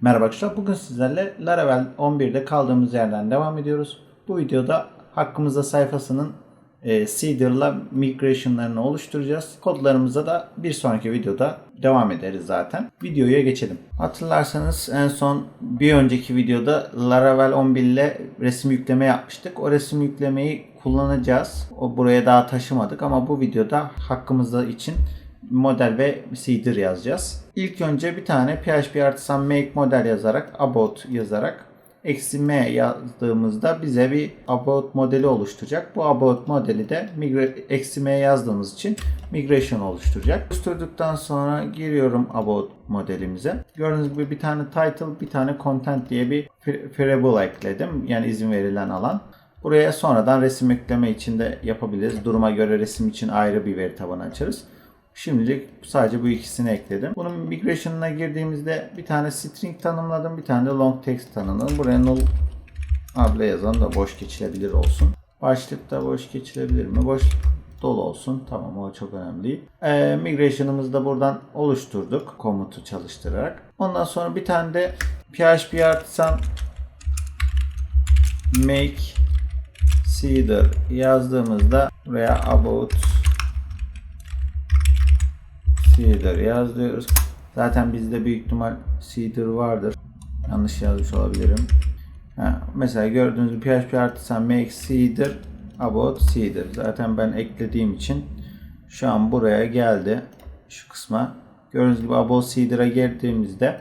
Merhaba arkadaşlar. Bugün sizlerle Laravel 11'de kaldığımız yerden devam ediyoruz. Bu videoda hakkımızda sayfasının e, Cedar'la migration'larını oluşturacağız. Kodlarımıza da bir sonraki videoda devam ederiz zaten. Videoya geçelim. Hatırlarsanız en son bir önceki videoda Laravel 11 ile resim yükleme yapmıştık. O resim yüklemeyi kullanacağız. O buraya daha taşımadık ama bu videoda hakkımızda için model ve Cedar yazacağız. İlk önce bir tane PHP artisan make model yazarak about yazarak eksi m yazdığımızda bize bir about modeli oluşturacak. Bu about modeli de eksi m yazdığımız için migration oluşturacak. Oluşturduktan sonra giriyorum about modelimize. Gördüğünüz gibi bir tane title, bir tane content diye bir variable ekledim. Yani izin verilen alan. Buraya sonradan resim ekleme için de yapabiliriz. Duruma göre resim için ayrı bir veri tabanı açarız. Şimdilik sadece bu ikisini ekledim. Bunun migration'ına girdiğimizde bir tane string tanımladım. Bir tane de long text tanımladım. Buraya null adlı yazalım da boş geçilebilir olsun. Başlık da boş geçilebilir mi? Boş dolu olsun. Tamam o çok önemli değil. Ee, migration'ımızı da buradan oluşturduk. Komutu çalıştırarak. Ondan sonra bir tane de PHP artisan make Cedar yazdığımızda buraya about Cedar yazıyoruz. Zaten bizde büyük ihtimal Cedar vardır. Yanlış yazmış olabilirim. Ha, mesela gördüğünüz PHP artisan make Cedar about Cedar. Zaten ben eklediğim için şu an buraya geldi. Şu kısma. Gördüğünüz gibi about Cedar'a girdiğimizde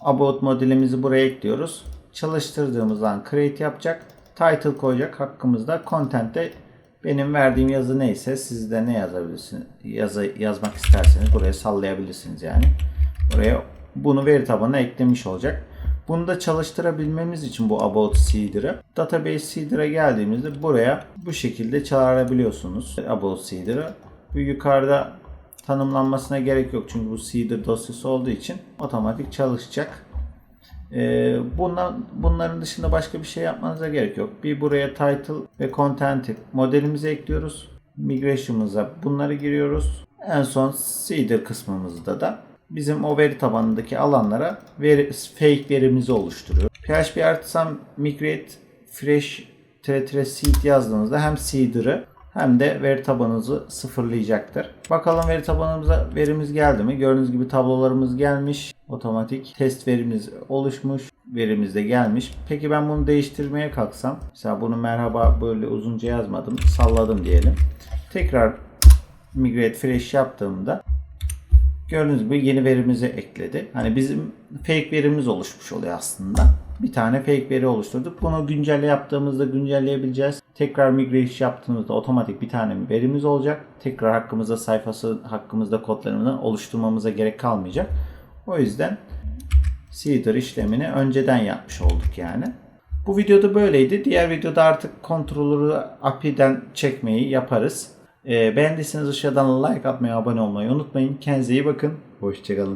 about modelimizi buraya ekliyoruz. Çalıştırdığımızdan create yapacak. Title koyacak hakkımızda. Content'te benim verdiğim yazı neyse siz de ne yazabilirsiniz? Yazı, yazmak isterseniz buraya sallayabilirsiniz yani. Buraya bunu veri tabanına eklemiş olacak. Bunu da çalıştırabilmemiz için bu About Cedar'ı Database Cedar'a geldiğimizde buraya bu şekilde çağırabiliyorsunuz About. Bu yukarıda tanımlanmasına gerek yok çünkü bu Cedar dosyası olduğu için otomatik çalışacak. Ee, bundan, bunların dışında başka bir şey yapmanıza gerek yok. Bir buraya title ve content'i modelimize ekliyoruz. Migration'ımıza bunları giriyoruz. En son Cedar kısmımızda da bizim o veri tabanındaki alanlara veri, fake verimizi oluşturuyor. PHP Artisan Migrate Fresh seed yazdığınızda hem Cedar'ı hem de veri tabanınızı sıfırlayacaktır. Bakalım veri tabanımıza verimiz geldi mi? Gördüğünüz gibi tablolarımız gelmiş. Otomatik test verimiz oluşmuş. Verimiz de gelmiş. Peki ben bunu değiştirmeye kalksam. Mesela bunu merhaba böyle uzunca yazmadım. Salladım diyelim. Tekrar migrate fresh yaptığımda gördüğünüz gibi yeni verimizi ekledi. Hani bizim fake verimiz oluşmuş oluyor aslında. Bir tane fake veri oluşturduk. Bunu güncelle yaptığımızda güncelleyebileceğiz. Tekrar migration yaptığımızda otomatik bir tane verimiz olacak. Tekrar hakkımızda sayfası, hakkımızda kodlarını oluşturmamıza gerek kalmayacak. O yüzden Cedar işlemini önceden yapmış olduk yani. Bu videoda böyleydi. Diğer videoda artık kontrolörü API'den çekmeyi yaparız. Ee, beğendiyseniz aşağıdan like atmayı, abone olmayı unutmayın. Kendinize iyi bakın. Hoşçakalın.